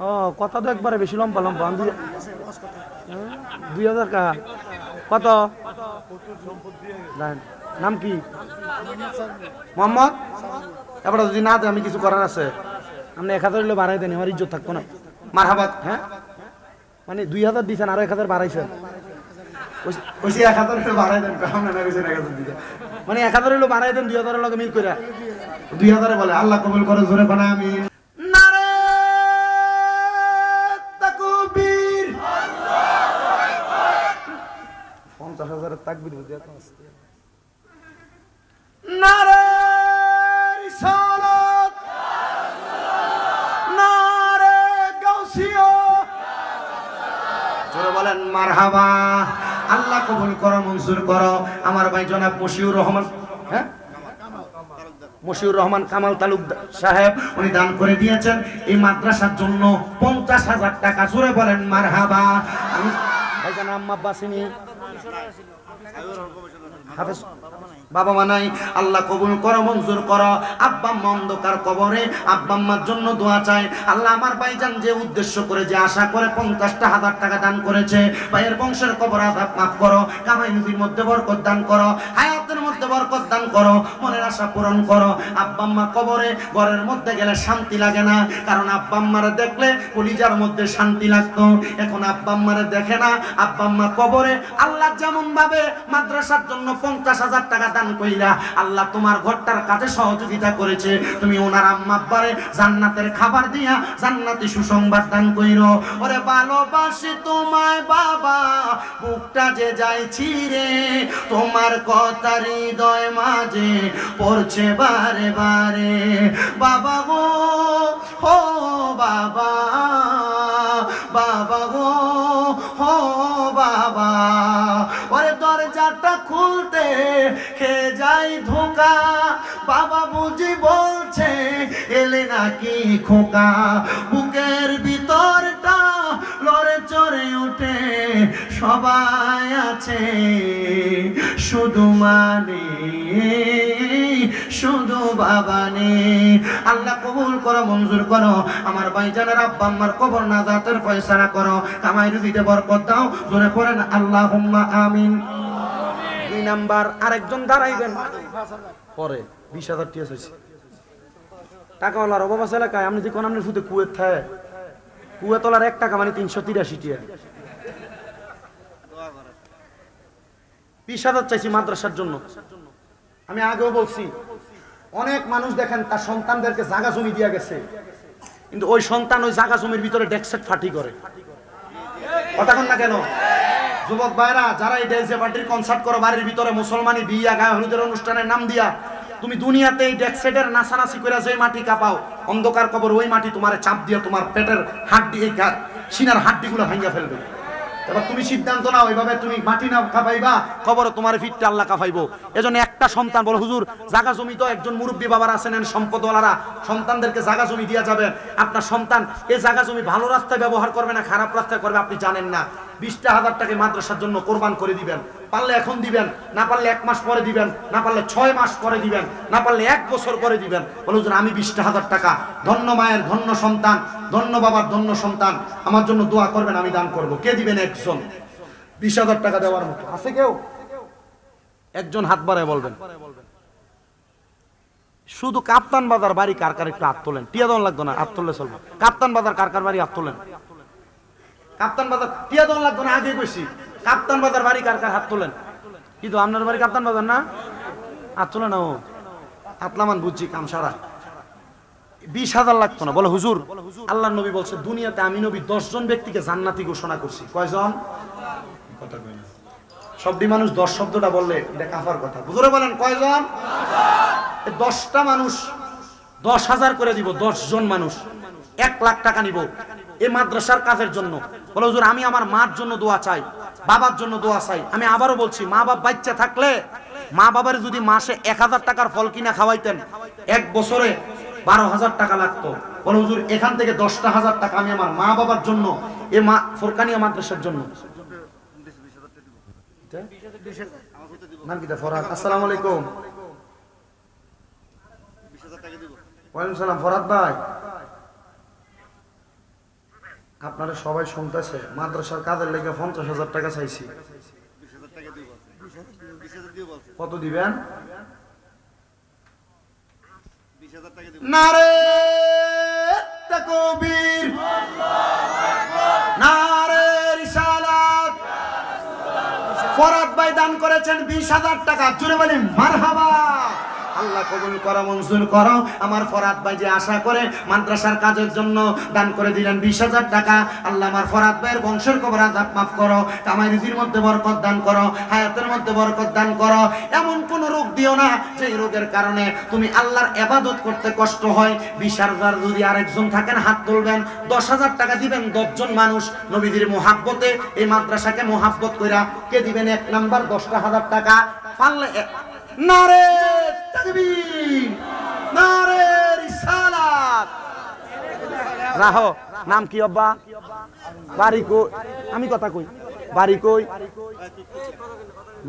ও কথা তো একবারে বেশি লম্বা লম্বা আমি দুই- হাজার কা কত? নাম কি? মোহাম্মদ? এবার যদি না আমি কিছু করার আছে। আপনি এক হাজার হলে বাড়াই দেন আমার ইজ্জত থাকতো না। মার হাবাত হ্যাঁ? মানে দুই হাজার দিয়েছেন আরও এক হাজার বাড়াইছেন। এক হাজার হলে বাড়াই দেন মানে এক হাজার হলে বাড়াই দেন দুই হাজারের লগে মিল করে দুই হাজারে বলে আল্লাহ কবুল করে জোরে কোনা আমি বলেন, মারহাবা, আল্লাহ কবুল করো, মঞ্জুর করো। আমার ভাই জনাব মশিউর রহমান হ্যাঁ? মশিউর রহমান কামাল তালুকদার সাহেব, উনি দান করে দিয়েছেন। এই মাদ্রাসার জন্য পঞ্চাশ হাজার টাকা, জোরে বলেন, মারহাবা। আমি ভাইজান আম্মা বাসিনী বাবা মা নাই, আল্লাহ কবুল করো, মঞ্জুর করো। আব্বা আম্মা অন্ধকার কবরে, আব্বা আম্মার জন্য দোয়া চাই আল্লাহ আমার ভাইজান যে উদ্দেশ্য করে, যে আশা করে পঞ্চাশটা হাজার টাকা দান করেছে, ভাইয়ের বংশের কবর আদাব মাফ করো, কামাই রুজির মধ্যে বরকত দান করো, হায়াতের মধ্যে বরকত দান করো, মনের আশা পূরণ করো। আব্বা আম্মা কবরে, ঘরের মধ্যে গেলে শান্তি লাগে না, কারণ আব্বা আম্মারে দেখলে কলিজার মধ্যে শান্তি লাগতো। এখন আব্বা আম্মারে দেখে না, আব্বা আম্মা কবরে আল্লাহ যেমন ভাবে মাদ্রাসার জন্য পঞ্চাশ হাজার টাকা দান কইরা আল্লাহ তোমার ঘরটার কাজে সহযোগিতা করেছে। তুমি ওনার আম্মা আব্বারে জান্নাতের খাবার দিয়া জান্নাতি সুসংবাদ দান কইরো। ওরে ভালোবাসি তোমায় বাবা, বুকটা যে যাইছি রে তোমার কথা হৃদয় মাঝে পড়ছে বারে বারে। বাবা গো, হো বাবা বাবা গো, হো বাবা। দরজাটা খুলতে খে যাই ধোকা? বাবা বুঝি বলছে, এলে নাকি খোকা? বুকের ভিতরটা লড়ে চড়ে উঠে সবাই আছে শুধু মানে শুধু বাবা নে আল্লাহ কবুল করো, মঞ্জুর করো, আমার ভাইজানের আব্বা আম্মার কবর না জাতের ফয়সালা করো। কামাই রুজিতে বরকত দাও, জোরে পড়েন আল্লাহ আমিন। নাম্বার আরেকজন দাঁড়াইবেন। পরে বিশ হাজার টিয়া চাইছি। টাকাওয়ালার অভাব আছে এলাকায় আপনি যে কোন আপনি শুধু কুয়েত থাকে কুয়ে তোলার এক টাকা মানে তিনশো তিরাশি টিয়া। বিশ হাজার চাইছি মাদ্রাসার জন্য। আমি আগেও বলছি অনেক মানুষ দেখেন তার সন্তানদেরকে জাগা জমি দিয়া গেছে। কিন্তু ওই সন্তান ওই জাগা জমির ভিতরে ডেকসেট ফাটি করে। কথা না কেন? যুবক ভাইরা, যারা এই ডেন্সে পার্টির কনসার্ট করো, বাড়ির ভিতরে মুসলমানি বিয়া গায়ে হলুদের অনুষ্ঠানের নাম দিয়া, তুমি দুনিয়াতে এই ডেকসেটের নাচানাচি করে যে মাটি কাপাও, অন্ধকার কবর ওই মাটি তোমার চাপ দিয়ে তোমার পেটের হাড্ডি এই গা- সিনার হাড্ডিগুলো ভাঙ্গা ফেলবে। এবার তুমি সিদ্ধান্ত নাও এইভাবে তুমি মাটি না কাপাইবা কবর তোমার ফিটটা আল্লাহ কাপাইবো। এজন্য একটা সন্তান বলো, হুজুর, জাগা জমি তো একজন মুরব্বী বাবার আছেন সম্পদওয়ালারা, সন্তানদেরকে জাগা জমি দিয়া যাবেন। আপনার সন্তান এই জাগা জমি ভালো রাস্তায় ব্যবহার করবে না, খারাপ রাস্তায় করবে, আপনি জানেন না। বিশটা হাজার টাকা মাদ্রাসার জন্য কোরবান করে দিবেন। পারলে এখন দিবেন, না পারলে এক মাস পরে দিবেন, না পারলে ছয় মাস পরে দিবেন, না পারলে এক বছর পরে দিবেন। বলো আমি বিশটা হাজার টাকা, ধন্য মায়ের, ধন্য সন্তান, ধন্য বাবার, ধন্য সন্তান, আমার জন্য দোয়া করবেন, আমি দান করব। কে দিবেন একজন? বিশ হাজার টাকা দেওয়ার মতো। আছে কেউ? একজন হাত বাড়ায় বলবেন। শুধু কাপ্তান বাজার বাড়ি কার কার একটু হাত টিয়া দন লাগতো না, হাত তুললে চলবে। কাপ্তান বাজার কার কার বাড়ি হাত তোলেন? কাপ্তান বাজার টিয়া দন লাগতো না আগে কইছি। কাপ্তান বাজার বাড়ি কার কার হাত তোলেন? কিন্তু আপনার বাড়ি কাপ্তান বাজার না? হাত তোলে না ও? আতলামান বুঝছি কাম সারা বিশ হাজার লাগতো না বলে হুজুর আল্লাহ নবী বলছে দুনিয়াতে আমি নবী দশজন ব্যক্তিকে জান্নাতি ঘোষণা করছি। কয়জন। সবটি মানুষ দশ শব্দটা বললে এটা কাফার কথা। হুজুরে বলেন কয়জন? দশটা মানুষ দশ হাজার করে দিব দশ জন মানুষ। এক লাখ টাকা নিব। এই মাদ্রাসার কাজের জন্য। বলে, হুজুর, আমি আমার মার জন্য দোয়া চাই, বাবার জন্য দোয়া চাই। আমি আবারও বলছি মা বাপ বাচ্চা থাকলে মা বাবার যদি মাসে এক হাজার টাকার ফল কিনা খাওয়াইতেন, এক বছরে বারো হাজার টাকা লাগতো। বলে, হুজুর, এখান থেকে দশটা হাজার টাকা আমি আমার মা বাবার জন্য, এ মা, ফোরকানিয়া মাদ্রাসার জন্য। আসসালামু আলাইকুম। ওয়ালাইকুম সালাম ফরহাদ ভাই। আপনারা সবাই শুনতেছে, মাদ্রাসার কাজের লেগে পঞ্চাশ হাজার টাকা চাইছি। কত দিবেন? নারে তকবীর নারে রিসালাত। ভাই দান করেছেন বিশ হাজার টাকা। জুড়ে বলি মারহাবা। আল্লাহ কবুল করো, মঞ্জুর করো। আমার ফরাদ ভাই যে আশা করে মাদ্রাসার কাজের জন্য দান করে দিলেন বিশ হাজার টাকা। আল্লাহ আমার ফরাদ ভাইয়ের বংশের কবর আজাব মাফ করো কামাই রুজির মধ্যে বরকত দান করো, হায়াতের মধ্যে বরকত দান করো। এমন কোন রোগ দিও না যে রোগের কারণে তুমি আল্লাহর এবাদত করতে কষ্ট হয়। বিশ হাজার যদি আরেকজন থাকেন, হাত তুলবেন, দশ হাজার টাকা দিবেন দশজন মানুষ নবীদের মোহাব্বতে। এই মাদ্রাসাকে মোহাব্বত কইরা কে দিবেন? এক নাম্বার দশটা হাজার টাকা। পারলে নারে নারে রাহো, নাম কি অব্বা? বাড়ি কই আমি কথা কই। বাড়ি কই?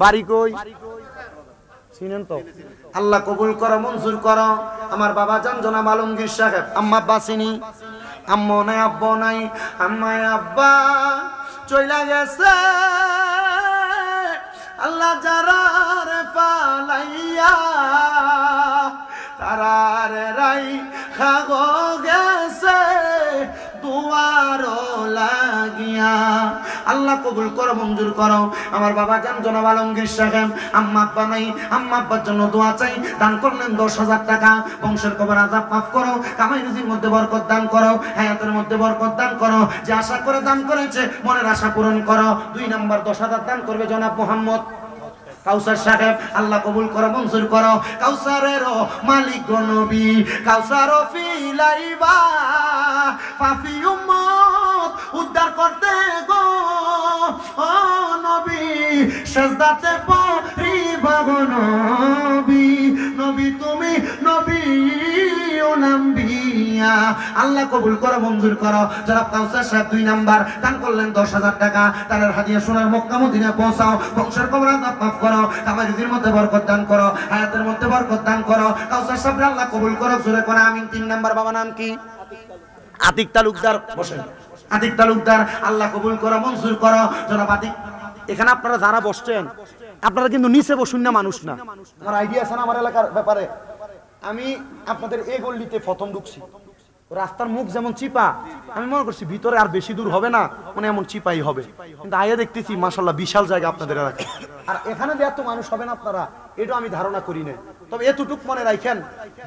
বাড়ি কই? চিনেন তো। আল্লাহ কবুল করো, মঞ্জুর করো। আমার বাবা জান জনাব আলমগীর সাহেব। আম্মা চিনি। আম্মা নাই, আব্বা নাই আম্মায় আব্বা চইলা গেছে। আল্লাহ যারার পালাইয়া তারার রাই খাগো গেছে দুয়ারও লাগিয়া। আল্লাহ কবুল করো, মঞ্জুর করো। আমার বাবা জান জনাব আলমগীর সাহেব আম্মা আব্বা নাই, আম্মা আব্বার জন্য দোয়া চাই, দান করলেন দশ হাজার টাকা। বংশের কবর আজাব মাফ করো, কামাই রুজির মধ্যে বরকত দান করো, হায়াতের মধ্যে বরকত দান করো। যে আশা করে দান করেছে, মনের আশা পূরণ করো। দুই নাম্বার, দশ হাজার দান করবে জনাব মোহাম্মদ। কাউসার সাহেব, আল্লাহ কবুল করো, মঞ্জুর করো। কাউসারের মালিক নবী কাউসার ফিলাইবা। পাপি উম্মত উদ্ধার করতে গো। ও নবী, সেজদাতে পরিবা গো নবী। নবী তুমি নবী আল্লাহ কবুল করো, মঞ্জুর করো। যারা কাউসার সাহেব দুই নাম্বার, দান করলেন দশ হাজার টাকা। তাদের হাদিয়া সোনার মক্কা মদিনা পৌঁছাও। বংশের কবর আজাব মাফ করো। কামাই রুজির মধ্যে বরকত দান করো। হায়াতের মধ্যে বরকত দান করো। কাউসার সাহেব আল্লাহ কবুল করো জোরে করে আমিন। তিন নাম্বার বাবা নাম কি? আতিক তালুকদার। বসেন। আতিক তালুকদার, আল্লাহ কবুল করো, মঞ্জুর করো। জনাব আতিক এখানে আপনারা যারা বসছেন, আপনারা কিন্তু নিচে বসুন না, মানুষ না। আমার আইডিয়া আছে আমার এলাকার ব্যাপারে? আমি আপনাদের এই গল্লিতে প্রথম ঢুকছি। রাস্তার মুখ যেমন চিপা, আমি মনে করছি ভিতরে আর বেশি দূর হবে না মানে এমন চিপাই হবে। কিন্তু আইয়া দেখতেছি মাসাল্লাহ বিশাল জায়গা আপনাদের এলাকায়। আর এখানে যে এত মানুষ হবে না আপনারা এটা আমি ধারণা করি না তবে এতটুক মনে রাখেন,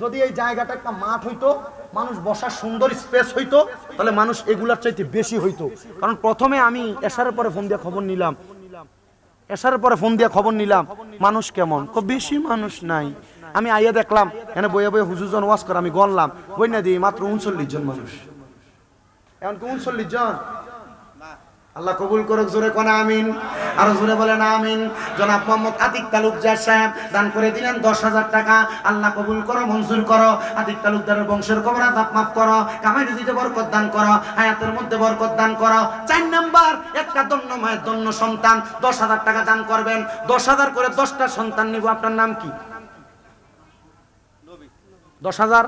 যদি এই জায়গাটা একটা মাঠ হইতো মানুষ বসার সুন্দর স্পেস হইতো, তাহলে মানুষ এগুলার চাইতে বেশি হইতো। কারণ প্রথমে আমি এসার পরে ফোন দিয়ে খবর নিলাম। এসার পরে ফোন দিয়ে খবর নিলাম, মানুষ কেমন? বেশি মানুষ নাই। আমি আইয়া দেখলাম, এখানে বইয়া বইয়া হুজুরজন ওয়াজ করে, আমি গনলাম বই না দিই মাত্র উনচল্লিশ জন মানুষ। এমনকি উনচল্লিশ জন? আল্লাহ কবুল করুক, জোরে কোন আমিন। আরও জোরে বলেন আমিন। জনাব মোহাম্মদ আতিক তালুকদার সাহেব, দান করে দিলেন দশ হাজার টাকা। আল্লাহ কবুল করো, মঞ্জুর করো। আতিক তালুকদারের বংশের কবরা দাপ মাফ করো। কামাই দিতে বরকত দান করো। হায়াতের মধ্যে বরকত দান করো। চার নাম্বার, একটা দন্য মায়ের দন্য সন্তান। দশ হাজার টাকা দান করবেন। দশ হাজার করে দশটা সন্তান নিব। আপনার নাম কি? দশ হাজার?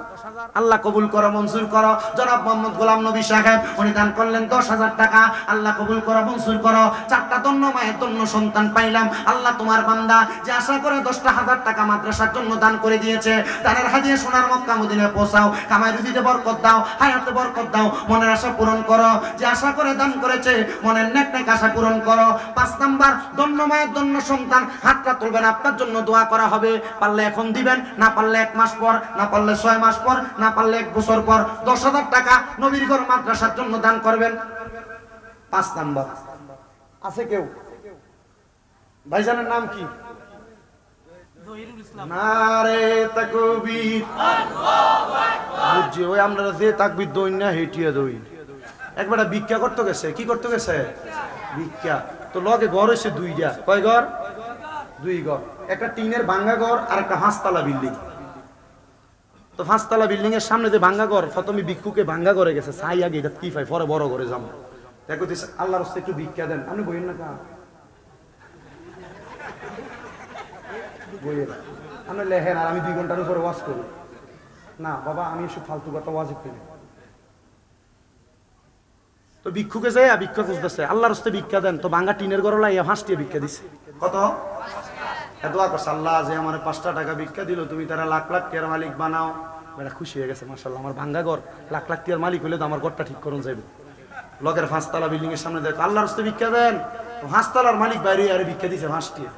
আল্লাহ কবুল করো, মঞ্জুর করো। জনাব মোহাম্মদ গোলাম নবী সাহেব, উনি দান করলেন দশ হাজার টাকা। আল্লাহ কবুল করো, মঞ্জুর করো। চারটা দন্য মায়ের দন্য সন্তান পাইলাম। আল্লাহ তোমার বান্দা যে আশা করে দশটা হাজার টাকা মাদ্রাসার জন্য দান করে দিয়েছে তাদের হাজিয়ে সোনার মক্কা মদিনে পৌঁছাও, কামাই রুজিতে বরকত দাও, হায়াতে বরকত দাও, মনের আশা পূরণ করো। যে আশা করে দান করেছে, মনের নেক নেক আশা পূরণ করো। পাঁচ নাম্বার দন্য মায়ের দন্য সন্তান, হাতটা তুলবেন, আপনার জন্য দোয়া করা হবে। পারলে এখন দিবেন, না পারলে এক মাস পর, না পারলে ছয় মাস পর, না পারলে এক বছর পর দশ হাজার টাকা নবীর ঘর মাদ্রাসার জন্য দান করবেন। পাঁচ নাম্বার। আছে কেউ? ভাইজানের নাম কি? একটা টিনের ভাঙ্গা ঘর আর একটা হাঁসতলা বিল্ডিং। তো পাঁচতলা বিল্ডিং এর সামনে যে ভাঙ্গা ঘর, প্রথমে ভিক্ষুকে ভাঙ্গা করে গেছে। সাই আগে এটা কি পাই পরে বড় করে যাব। দেখো আল্লাহর একটু ভিক্ষা দেন। আপনি বইয়েন না লেহেন আর আমি দুই ঘণ্টার উপরে ওয়াজ করি। না, বাবা, আমি এসব ফালতু কথা ওয়াজ করি। তো ভিক্ষুকে যায় ভিক্ষা খুঁজতেছে। আল্লাহর হস্তে ভিক্ষা দেন। তো বাঙ্গা টিনের ঘর লাইয়া হাঁস ভিক্ষা দিছে। কত? দোয়া করছে, আল্লাহ যে আমার পাঁচটা টাকা ভিক্ষা দিল, তুমি তারা লাখ লাখ টিয়ার মালিক বানাও। বেটা, খুশি হয়ে গেছে মার্শাল্লাহ আমার ভাঙ্গা ঘর, লাখ লাখ টিয়ার মালিক হলে তো আমার ঘরটা ঠিক করুন যাইব। লগের পাঁচতলা বিল্ডিং এর সামনে দেখো, আল্লাহর হস্তে ভিক্ষা দেন। হাঁসতলার মালিক বাইরে আরে ভিক্ষা দিছে হাঁস টিয়া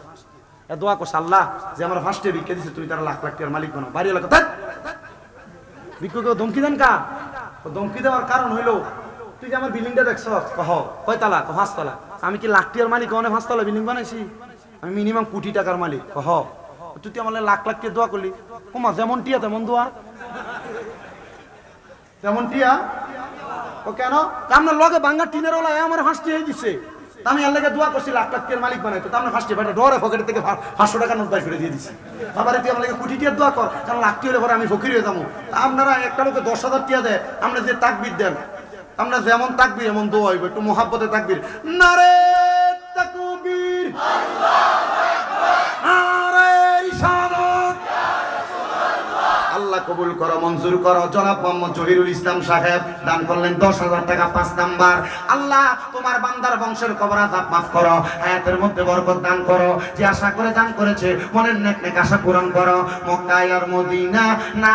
দোয়া করছে, আল্লাহ, যে আমার হাঁস টিয়া ভিক্ষা দিছে, তুমি তারা লাখ লাখ টিয়ার মালিক বানাও। বাড়ি এলাকা ভিক্ষুকে ধমকি দেন কা? ধমকি দেওয়ার কারণ হইল, তুই যে আমার বিল্ডিংটা দেখছ কহ, কয়তলা, কহ পাঁচতলা আমি কি লাখ টিয়ার মালিক অনেক পাঁচতলা বিল্ডিং বানাইছি? আমি মিনিমাম কোটি টাকার মালিক। হ তুই তো আমার লাখ লাখ টিয়া দোয়া করলি। ওমা, যেমন টিয়া, তেমন দোয়া। যেমন টিয়া। ও কেন? আপনার লগে বাঙ্গা টিনের ওলা আমার হাঁস টিয়াই দিছে আমি আল্লাহকে দোয়া করছি, লাখ লাখ মালিক বানাইতো তা। আমরা ফার্স্টে বেটা ডরে পকেট থেকে পাঁচশো টাকা নোট বাই করে দিয়ে দিছি। আবার তুই আমার কোটি টিয়ার দোয়া কর, কারণ লাখ টিয়ার পরে আমি ফকির হয়ে যাব। আপনারা একটা লোকে দশ হাজার টিয়া দেয় আমরা যে তাকবির দেন আমরা যেমন তাকবির, এমন দোয়া হইব, একটু মহাব্বতে তাকবির। নারে তাকবীর! কবুল করো, মঞ্জুর করো। জনাব মোহাম্মদ জহিরুল ইসলাম সাহেব দান করলেন দশ হাজার টাকা, পাঁচ নাম্বার। আল্লাহ, তোমার বান্দার বংশের কবর আজাব মাফ করো, হায়াতের মধ্যে বরকত দান করো। যে আশা করে দান করেছে, মনের নেক নেক আশা পূরণ করো। মক্কায় আর মদিনা না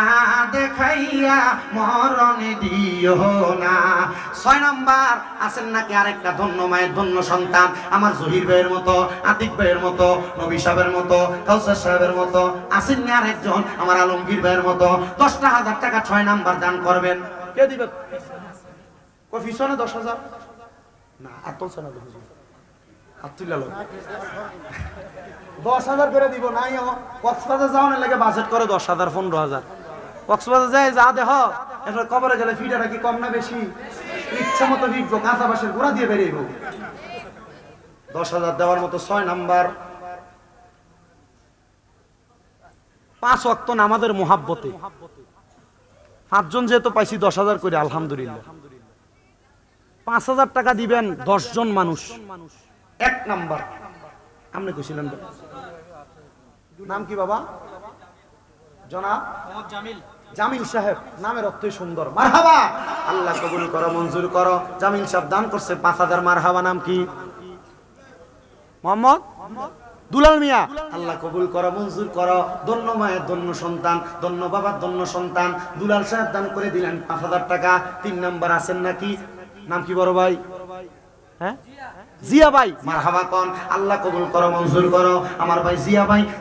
দেখাইয়া মরণে দিও না। ছয় নাম্বার, আছেন নাকি আরেকটা ধন্য মায়ের ধন্য সন্তান? আমার জহির ভাইয়ের মতো, আতিক ভাইয়ের মতো, নবী সাহেবের মতো, কাউসার সাহেবের মতো আসেন না আরেকজন? আমার আলমগীর ভাইয়ের মতো দশটা হাজার টাকা ছয় নাম্বার দান করবেন। কে দিবে? পিছনে দশ হাজার? না, আর লো। দশ হাজার। করে দিব, নাই কক্সবাজার যাওয়ার লাগে বাজেট করে দশ হাজার, পনেরো হাজার। কক্সবাজার যায়, যা দেহ এবার কবরে গেলে ফিটাটা কম না বেশি? ইচ্ছা মতো বিকবো, কাঁচা বাসের গোড়া দিয়ে বেরিয়ে দশ হাজার দেওয়ার মতো ছয় নাম্বার পাঁচ অক্ত আমাদের মোহাব্বতে। পাঁচজন যেহেতু পাইছি দশ হাজার করে আলহামদুলিল্লাহ। পাঁচ হাজার টাকা দিবেন দশ জন মানুষ। এক নাম্বার। আপনি কইছিলেন নাম কি বাবা? জনাব? জামিল সাহেব নামের অর্থই সুন্দর। মারহাবা! আল্লাহ কবুল করো মঞ্জুর করো। জামিল সাহেব দান করছে পাঁচ হাজার মারহাবা নাম কি? মোহাম্মদ? দুলাল মিয়া। আল্লাহ কবুল করো, মঞ্জুর করো। ধন্য মায়ের ধন্য সন্তান, ধন্য বাবার ধন্য সন্তান। দুলাল সাহেব দান করে দিলেন পাঁচ হাজার টাকা। তিন নাম্বার আছেন নাকি? নাম কি বড় ভাই? হ্যাঁ? আল্লাহ কবুল করো, মঞ্জুর করো। আমার ভাই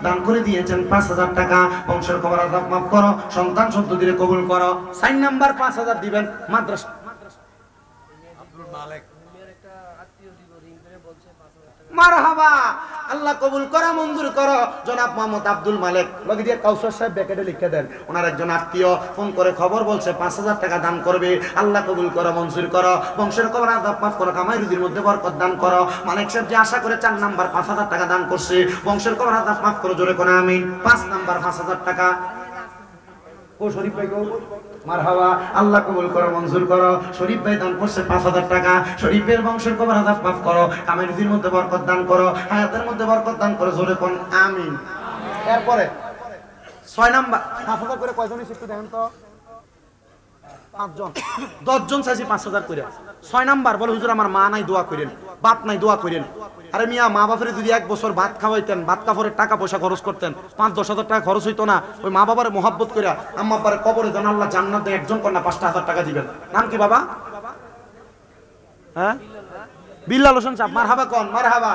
দান করে দিয়েছেন পাঁচ হাজার টাকা। কবুল করো। নাম্বার পাঁচ হাজার দিবেন মাদ্রাসা মারহাবা। আল্লাহ কবুল করা, মঞ্জুর করো। জনাব মোহাম্মদ আব্দুল মালিক লগে দিয়ে কাউসার সাহেব ব্যাকেটে লিখে দেন। ওনার একজন আত্মীয় ফোন করে খবর বলছে, পাঁচ হাজার টাকা দান করবে। আল্লাহ কবুল করো, মঞ্জুর করো। বংশের খবর মাফ করো, কামাই রুজির মধ্যে বরকত দান করো। মালিক সাহেব যে আশা করে চার নাম্বার পাঁচ হাজার টাকা দান করছে, বংশের খবর মাফ করো, জোরে কোনা আমি পাঁচ নাম্বার পাঁচ হাজার টাকা। ও শরীফ ভাই গো মারহাবা, আল্লাহ কবুল করো, মঞ্জুর করো। শরীফ ভাই দান করছে পাঁচ হাজার টাকা। শরীফের বংশের কবর হাজার মাফ করো। কামের মধ্যে বরকত দান করো। হায়াতের মধ্যে বরকত দান করো, জোরে কোন আমিন। এরপরে, ছয় নাম্বার, পাঁচ হাজার করে কয়জন একটু দেখেন তো? পাঁচজন। দশজন চাইছি পাঁচ হাজার করে। ছয় নাম্বার, বলে, হুজুর, আমার মা নাই, দোয়া করেন বাপ নাই, দোয়া করেন আরে মিয়া মা বাপের যদি এক বছর ভাত খাওয়াইতেন, ভাত কাপড়ের টাকা পয়সা খরচ করতেন, পাঁচ, দশ হাজার টাকা খরচ হইতো না, ওই মা বাবার মহাব্বত করে আব্বার কবরে জান আল্লাহ জান্নাত একজন কন্যা পাঁচটা হাজার টাকা দিবেন। নাম কি বাবা? হ্যাঁ? বিল্লাল হোসেন সাহেব মার হাবা কন মার হাবা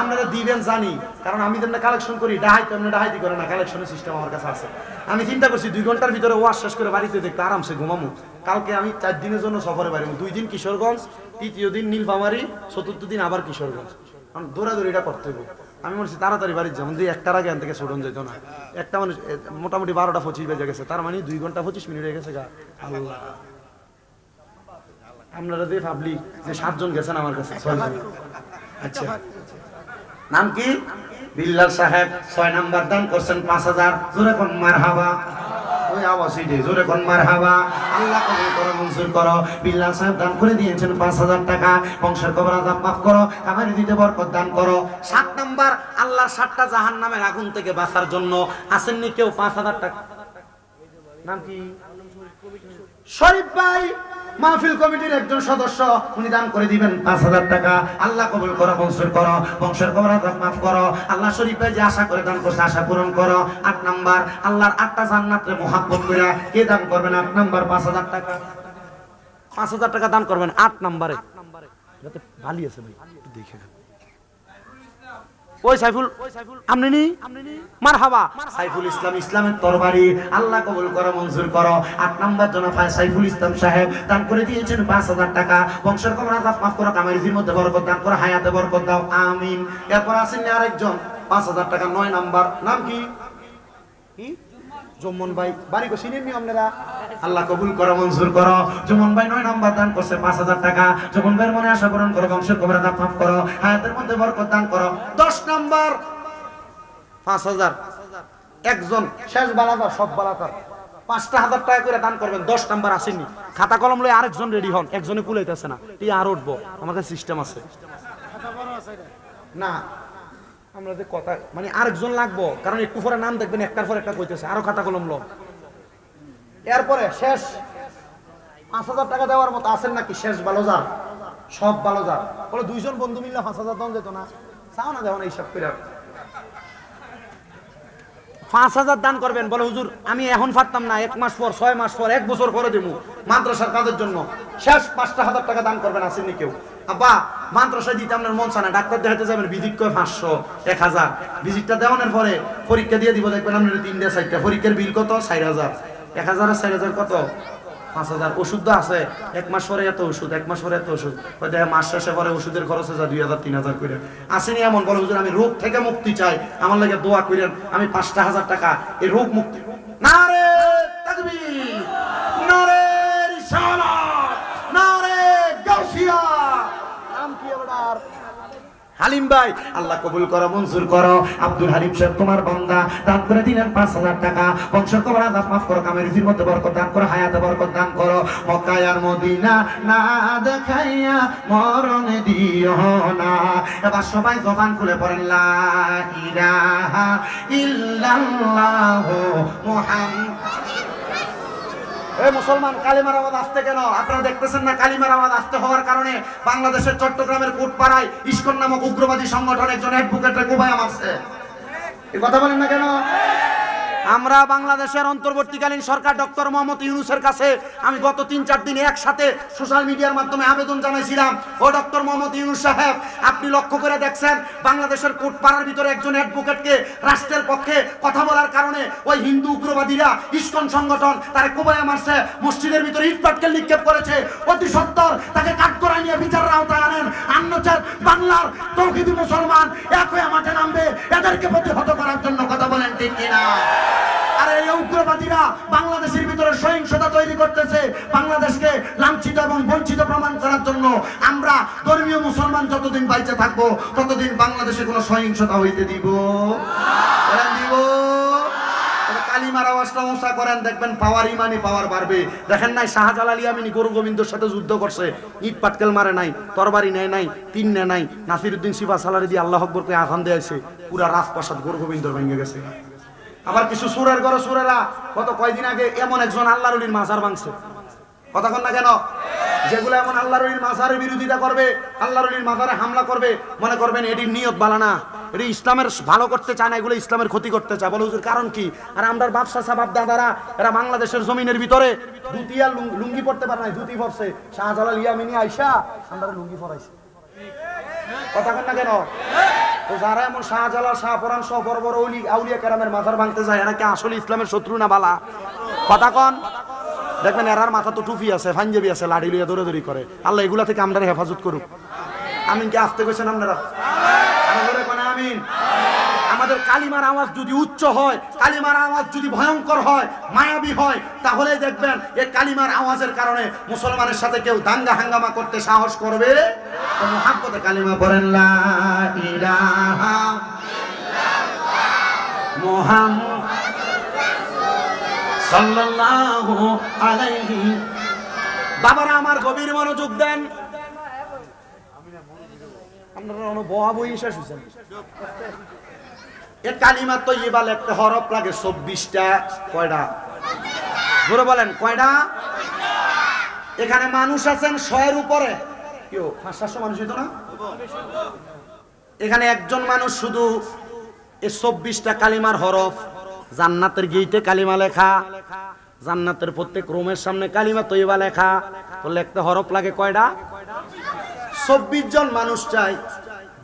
আপনারা দিবেন জানি, কারণ আমি তেমনি কালেকশন করি, ডাহাই তেমনি ডাহাইতি করে না কালেকশনের সিস্টেম আমার কাছে আছে। আমি চিন্তা করছি, দুই ঘণ্টার ভিতরে ওয়াশ শেষ করে বাড়িতে দেখতে আরামসে ঘুমামু। কালকে আমি চার দিনের জন্য সফরে বাড়ি দুই দিন কিশোরগঞ্জ, তৃতীয় দিন নীলফামারি, চতুর্থ দিন আবার কিশোরগঞ্জ। কারণ দৌড়াদৌড়িটা করতে হবে। আমি বলছি, তাড়াতাড়ি বাড়ির যেমন দুই একটার আগে থেকে ছুটন যেত না। একটা মানুষ মোটামুটি বারোটা পঁচিশ বেজে গেছে, তার মানে দুই ঘণ্টা পঁচিশ মিনিট হয়ে গেছে গা। আল্লাহ। আপনারা যে পাবলিক যে সাতজন গেছেন আমার কাছে। আচ্ছা। নাম কি? বিল্লাল সাহেব, ছয় নাম্বার দান করছেন পাঁচ হাজার। জোরে কোন মার দে জোরে করো বিল্লাল সাহেব দান করে দিয়েছেন পাঁচ হাজার টাকা। বংশের মাফ করো দান করো। সাত নাম্বার, আল্লাহর সাতটা নামের আগুন থেকে বাঁচার জন্য আসেননি কেউ পাঁচ হাজার টাকা। নাম কি? শরীফ ভাই মাহফিল কমিটির একজন সদস্য উনি দান করে দিবেন পাঁচ হাজার টাকা। আল্লাহ কবুল করো, বংশের করো, বংশের কবর মাফ করো। আল্লাহ শরীফে যে আশা করে দান করছে, আশা পূরণ করো। আট নাম্বার, আল্লাহর আটটা জান্নাতের মহাব্বত করে কে দান করবেন? আট নাম্বার, পাঁচ হাজার টাকা। পাঁচ হাজার টাকা দান করবেন আট নাম্বারে। যাতে ভালো আছে ভাই দেখে। ওই সাইফুল আপনি নি মার হাবা সাইফুল ইসলাম ইসলামের তরবারি। আল্লাহ কবুল করো মঞ্জুর করো। আট নম্বর জন পায় সাইফুল ইসলাম সাহেব দান করে দিয়েছেন পাঁচ হাজার টাকা। বংশের কবর আজাব মাফ করো কামেরিজির মধ্যে বরকত দান করো হায়াতে বরকত দাও। আমিন। এরপর আছেন আরেকজন পাঁচ হাজার টাকা নয় নাম্বার। নাম কি? কি? জম্মন ভাই বাড়ি কো চিনেন নি আপনারা? আল্লাহ কবুল করো মঞ্জুর করো। জমন ভাই নয় নাম্বার দান করছে পাঁচ হাজার টাকা। জমন ভাইয়ের মনে আশা পূরণ করো বংশের কবর আজাব মাফ করো হায়াতের মধ্যে বরকত দান করো। দশ নাম্বার পাঁচ হাজার। একজন শেষ বালাকার সব বালাকার পাঁচটা হাজার টাকা করে দান করবেন দশ নাম্বার আসেনি খাতা কলম লয়ে আরেকজন রেডি হন একজনে কুলাইতেছে না। তুই আর উঠবো আমাদের সিস্টেম আছে। না আমরা যে কথা মানে আরেকজন লাগবো, কারণ একটু পরে নাম দেখবেন একটার পর একটা কইতেছে, আরও খাতা কলম লো এরপরে শেষ, পাঁচ হাজার টাকা দেওয়ার মতো আছেন নাকি? শেষ ভালো যার, সব ভালো যার। বলে দুইজন বন্ধু মিললে পাঁচ হাজার দাম যেত না। চাও না দেওয়া না এইসব করে পাঁচ হাজার দান করবেন, বলে, হুজুর, আমি এখন পারতাম না, এক মাস পর, ছয় মাস পর, এক বছর করে দেবো মাদ্রাসার কাজের জন্য। শেষ পাঁচটা হাজার টাকা দান করবেন আসেননি কেউ। আব্বা, মাদ্রাসায় দিতে আপনার মন চায় না, ডাক্তার দেখাতে যাবেন, ভিজিট করে পাঁচশো, এক হাজার। ভিজিটটা দেওয়ানোর পরে পরীক্ষা দিয়ে দিব, দেখবেন আপনার তিনটে, চারটা। পরীক্ষার বিল কত? চার হাজার। এক হাজার আর চার হাজার কত? পাঁচ হাজার ওষুধ তো আছে, এক মাস পরে এত ওষুধ, এক মাস পরে এত ওষুধ। হয়তো মাস শেষে পরে ওষুধের খরচ হয়ে যায় দুই হাজার, তিন হাজার করে আসেনি এমন বলে হুজুর আমি রোগ থেকে মুক্তি চাই, আমার লাগে দোয়া করেন আমি পাঁচটা হাজার টাকা এই রোগ মুক্তি না রে তাকবি না রে রিসালাত না রে গাউসিয়া নাম কি আপনার হালিম ভাই, আল্লাহ কবুল করো, মঞ্জুর করো। আব্দুল হালিম সাহেব, তোমার বান্দা, দান করে দিলেন পাঁচ হাজার টাকা। বংশ কবর আজাব মাফ করো, কামের রুজির মধ্যে বরকত দান করো, হায়াতে বরকত দান করো। মক্কায় আর মদিনা না দেখাইয়া মরণ দিও না। এবার সবাই জবান খুলে পড়েন, লা ইলাহা ইল্লাল্লাহু, মুহাম্মাদ মুসলমান, কালিমার আওয়াজ আসতে কেন? আপনারা দেখতেছেন না কালিমার আওয়াজ আসতে হওয়ার কারণে বাংলাদেশের চট্টগ্রামের কোটপাড়ায় ইস্কন নামক উগ্রবাদী সংগঠন একজন অ্যাডভোকেটের কোবায় এই কথা বলেন না কেন? আমরা বাংলাদেশের অন্তর্বর্তীকালীন সরকার ডক্টর মোহাম্মদ ইউনুসের কাছে আমি গত তিন চার দিন একসাথে সোশ্যাল মিডিয়ার মাধ্যমে আবেদন জানাইছিলাম। ও ডক্টর মোহাম্মদ ইউনুস সাহেব, আপনি লক্ষ্য করে দেখছেন বাংলাদেশের কোটপাড়ার ভিতরে একজন অ্যাডভোকেটকে রাষ্ট্রের পক্ষে কথা বলার কারণে ওই হিন্দু উগ্রবাদীরা ইস্কন সংগঠন, তার কোবায়া মারছে, মসজিদের ভিতরে ইট পাটকেল নিক্ষেপ করেছে। অতি সত্তর তাকে কাঠগড়ায় নিয়ে বিচারের আওতায় আনেন। আন্নচার বাংলার তৌহিদি মুসলমান এক হয়ে মাঠে নামবে। এদেরকে প্রতিহত করার জন্য কথা বলেন ঠিক কিনা? আর এই উগ্রবাদীরা বাংলাদেশের ভিতরে সহিংসতা তৈরি করতেছে, বাংলাদেশকে লাঞ্ছিত এবং বঞ্চিত প্রমাণ করার জন্য আমরা ধর্মীয় মুসলমান যতদিন বাইচে থাকব, ততদিন বাংলাদেশে কোনো সহিংসতা হইতে দিব। দিব। করেন, দেখবেন পাওয়ার পাওয়ার দেখেন নাই গরু গোবিন্দর সাথে যুদ্ধ করছে। মারে নাই নেয় নাই, তিন নাই। নাসিরুদ্দিন আল্লাহ আকবরকে দিয়েছে, পুরা রাজপ্রাসাদ গরু গোবিন্দর ভেঙে গেছে। আবার কিছু সুরের ঘরে সুরেরা গত কয়দিন আগে এমন একজন আল্লাহর অলির মাজার ভাঙছে। কতক্ষণ না কেন? যেগুলো এমন আল্লাহর অলির মাজারের বিরোধিতা করবে, আল্লাহর অলির মাজারে হামলা করবে, মনে করবেন এটির নিয়ত বালানা এটি ইসলামের ভালো করতে চায় না, এগুলো ইসলামের ক্ষতি করতে চায়। বলে হুজুর, কারণ কি? আর আমরা বাপসা সাবাব দাদারা, এরা বাংলাদেশের জমিনের ভিতরে আর লুঙ্গি- পড়তে পারে না ধুতি পরছে। শাহজালাল ইয়ামিনী আইসা, আমরা লুঙ্গি পরাইছে। কথা না কেন? যারা এমন শাহজালাল শাহপরান সহ বড় বড় অলি আউলিয়া কেরামের মাথার ভাঙতে যায়, এরা কি আসলে ইসলামের শত্রু না বালা? কথা কন। দেখবেন এরার মাথা তো টুপি আছে ফাঞ্জাবি আছে, লাড়ি লইয়া দৌড়াদৌড়ি করে। আল্লাহ এগুলা থেকে আমরা হেফাজত করুক। আমিন কি আসতে গেছেন আপনারা? আমিন? আমাদের কালিমার আওয়াজ যদি উচ্চ হয়, কালিমার আওয়াজ যদি ভয়ঙ্কর হয়, মায়াবী হয় তাহলে দেখবেন এই কালিমার আওয়াজের কারণে মুসলমানের সাথে কেউ দাঙ্গা হাঙ্গামা করতে সাহস করবে? মোহাব্বতে কালিমা পড়েন বাবারা, আমার গভীর মনোযোগ দেন। আপনারা অন বহা বই শেষ হয়েছেন এ কালিমা তো ইবা লিখতে হরফ লাগে চব্বিশটা। কয়টা? ধরে বলেন, কয়টা? এখানে মানুষ আছেন শয়ের উপরে। কেউ পাঁচ, সাতশো মানুষ হইতো না? এখানে একজন মানুষ শুধু এই চব্বিশটা কালিমার হরফ, জান্নাতের গেইটে কালিমা লেখা, জান্নাতের প্রত্যেক রুমের সামনে কালিমা তৈবা লেখা। তো লিখতে হরফ লাগে কয়টা? চব্বিশ জন মানুষ চাই,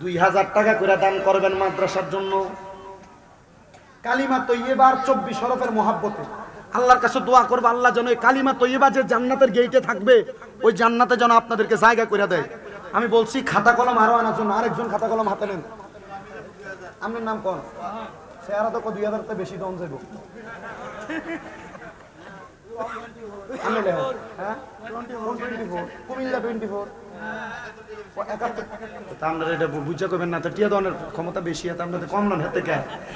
দুই হাজার টাকা করে দান করবেন মাদ্রাসার জন্য। কালিমা তৈবার চব্বিশ হরফের মহাব্বতে। আল্লাহর কাছে দোয়া করব, আল্লাহ যেন ওই কালিমা তৈবা যে জান্নাতের গেইটে থাকবে, ওই জান্নাতে যেন আপনাদেরকে জায়গা করে দেয়। আমি বলছি, খাতা কলম আরও আনার জন্য আরেকজন খাতা কলম হাতে নেন। আপনার নাম সে আর তো দুই হাজার বেশি দম যাইব। আমি হ্যাঁ? Comilla twenty four. আপনারা এটা বুঝা করবেন না তো টিয়া দনের ক্ষমতা বেশি আছে আপনাদের কম নন হাতে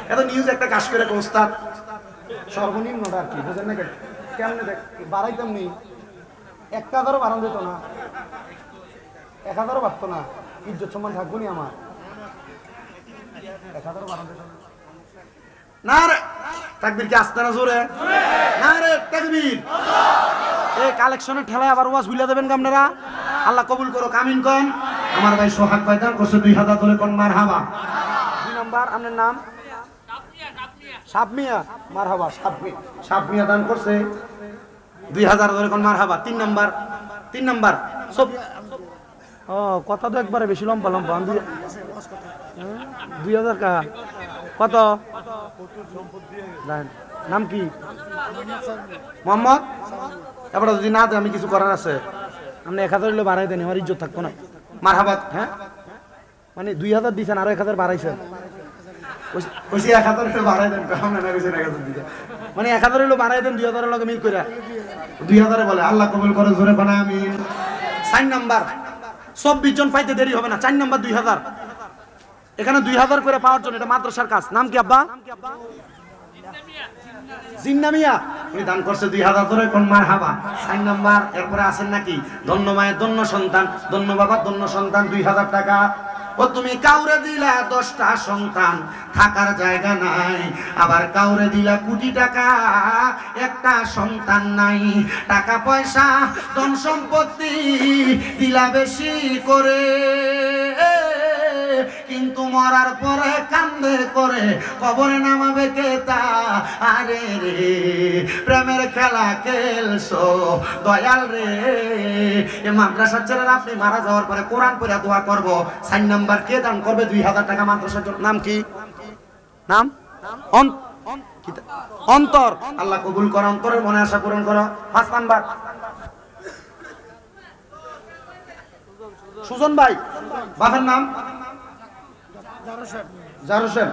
এত নিউজ একটা কাজ করে ওস্তাদ? সর্বনিম্নটা আর কি বুঝেন না কেমনে দেখ বাড়াইতাম নি একটা হাজারও বাড়ানো যেত না। এক হাজারও বাড়তো না। ইজ্জত সম্মান থাকব নি আমার। এক হাজারও বাড়ানো যেত না। না তাকবীর কি আসতে না জোরে? না এই কালেকশনের ঠেলায় আবার ওয়াজ ভুলে দেবেন আপনারা আল্লাহ কবুল করো কামিন কন। আমার ভাই সোহাগ ভাই দান করছে দুই হাজার ধরে কোন মার হাবা দুই নাম্বার আপনার নাম? সাবমিয়া। মার হাবা সাবমি সাবমিয়া দান করছে দুই হাজার ধরে কোন মার হাবা তিন নাম্বার তিন নাম্বার। সব ও কথা তো একবারে বেশি লম্বা লম্বা। দুই- হ্যাঁ, হাজার কত? জানেন। নাম কি? মোহাম্মদ? এবারে যদি না আমি কিছু করার আছে। আপনি এক হাজার হলে বাড়াই দেন আমার ইজ্জত থাকব না। মার হাবাত হ্যাঁ? মানে দুই হাজার দিয়েছেন আরও এক হাজার বাড়াইছেন। এক মানে হাজার হলে বাড়াই দেন দুই হাজারের লগে মিল করে দুই হাজারে বলে আল্লাহ কবুল করে জোরে বানা আমি। চার নাম্বার। চব্বিশ জন পাইতে দেরি হবে না চার নাম্বার দুই হাজার। এখানে দুই হাজার করে পাওয়ার জন্য এটা মাদ্রাসার কাজ। নাম কি আব্বা? দুই হাজার ধরে, কোন মার হাবা? সাইন নাম্বার, এরপরে আছেন নাকি? ধন্য ধন্য সন্তান, ধন্য ধন্য সন্তান, দুই হাজার টাকা। ও তুমি কাউরে দিলা দশটা সন্তান, থাকার জায়গা নাই। আবার কাউরে দিলা কোটি টাকা, একটা সন্তান নাই। টাকা, পয়সা, ধন সম্পত্তি দিলা বেশি করে। কিন্তু মরার পরে কান্দে করে কবরে নামাবে কে তা? আরে রে, প্রেমের খেলা খেলছো, দয়াল রে। এ মাদ্রাসার ছেলেরা আপনি মারা যাওয়ার পরে কোরআন পড়ে দোয়া করব। সাইন নাম্বার কে দান করবে? দুই হাজার টাকা মাদ্রাসার জন্য। নাম কি? নাম? অন্তর। আল্লাহ কবুল কর, অন্তরের মনে আশা পূরণ করো। পাঁচ নাম্বার। সুজন ভাই, বাপের নাম? জার হোসেন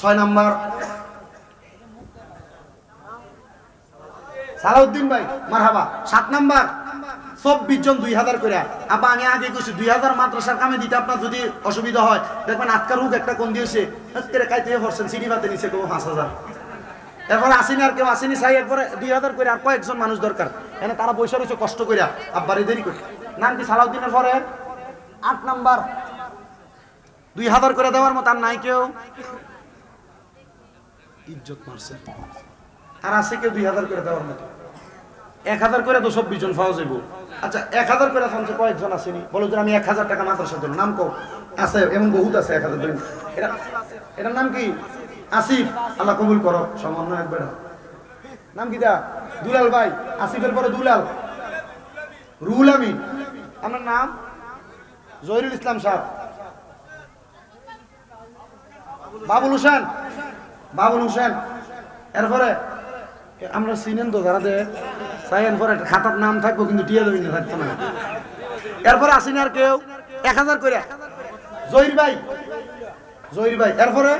ছয় নাম্বার। সালাউদ্দিন ভাই, মারহাবা। সাত চব্বিশ জন দুই হাজার করে আবার আমি আগে কইছি দুই হাজার মাদ্রাসার কামে দিতে আপনার যদি অসুবিধা হয়, দেখবেন আজকাল রোগ একটা কোন দিয়েছে। আজকে কাইতে সিডি বাতে নিচে কেউ পাঁচ হাজার। এরপরে আসেনি আর কেউ আসেনি চাই একবারে দুই হাজার করে আর কয়েকজন মানুষ দরকার। এনে তারা বৈশা রয়েছে কষ্ট করে আব্বারে দেরি করে নাম কি সালাউদ্দিনের পরে আট নাম্বার। দুই হাজার করে দেওয়ার মতো আর নাই কেউ। ইজ্জত মারছে। আর আছে কেউ দুই হাজার করে দেওয়ার মতো। এক হাজার করে তো চব্বিশ জন পাওয়া যাব আচ্ছা এক হাজার করে ফোনছে কয়েকজন আসেনি। বলো যে আমি এক হাজার টাকা মাদ্রাসার জন্য। নাম কো আছে এমন বহুত আছে এক হাজার এটা এটার নাম কি? আসিফ। আল্লাহ কবুল করো। সমন্বয় একবার। নাম কি দা দুলাল ভাই। আসিফের পরে দুলাল। রুহুল আমিন। আমার নাম? জহিরুল ইসলাম সাহেব। বাবুল হোসেন বাবুল হোসেন, এরপরে আমরা চিনেন তো যারা দে চাইন পরে খাতার নাম থাকব, কিন্তু টিয়া দেবেন থাকতো না। এরপরে আসেনি আর কেউ, এক হাজার করে। জহির ভাই জহির ভাই, এরপরে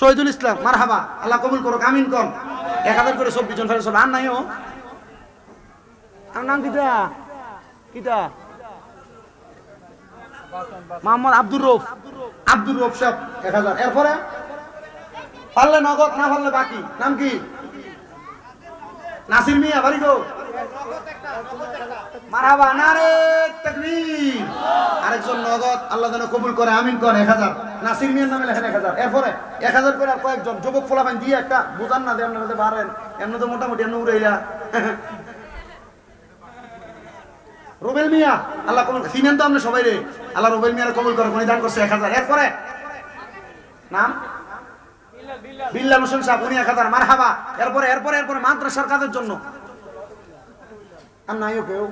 শহীদুল ইসলাম মার হাবা আল্লাহ কবুল করো কামিন কম এক হাজার করে চব্বিশ জন ফেলে আর নাই ও। আর নাম কিতা? কিতা? মোহাম্মদ আব্দুর রৌফ। আব্দুর রৌফ সাহেব, এক হাজার। এরপরে? পারলে নগদ, না পারলে বাকি? নাম কি? নাসির মিয়া, বাড়ি গো মারাবা নারে আরেকজন নগদ, আল্লাহ যেন কবুল করে, আমিন করে এক হাজার। নাসির মিয়ার নামে লেখেন এক হাজার। এরপরে? এক হাজার করে আর কয়েকজন, যুবক ফোলাবেন দিয়ে একটা বুঝান না দিয়ে আপনারা এমনি তো মোটামুটি এমনি উড়াইলা রুবেল মিয়া, আল্লাহ কবুল চিনেন তো আপনি সবাই রে। আল্লাহ রুবেল মিয়ার কবুল করে, উনি দান করছে এক হাজার। এরপরে? নাম? বিল্লাল হোসেন সাহেব, উনি এক হাজার। মার হাবা এরপরে এরপরে এরপরে মাদ্রাসার কাজের জন্য। আর নাইও কেউ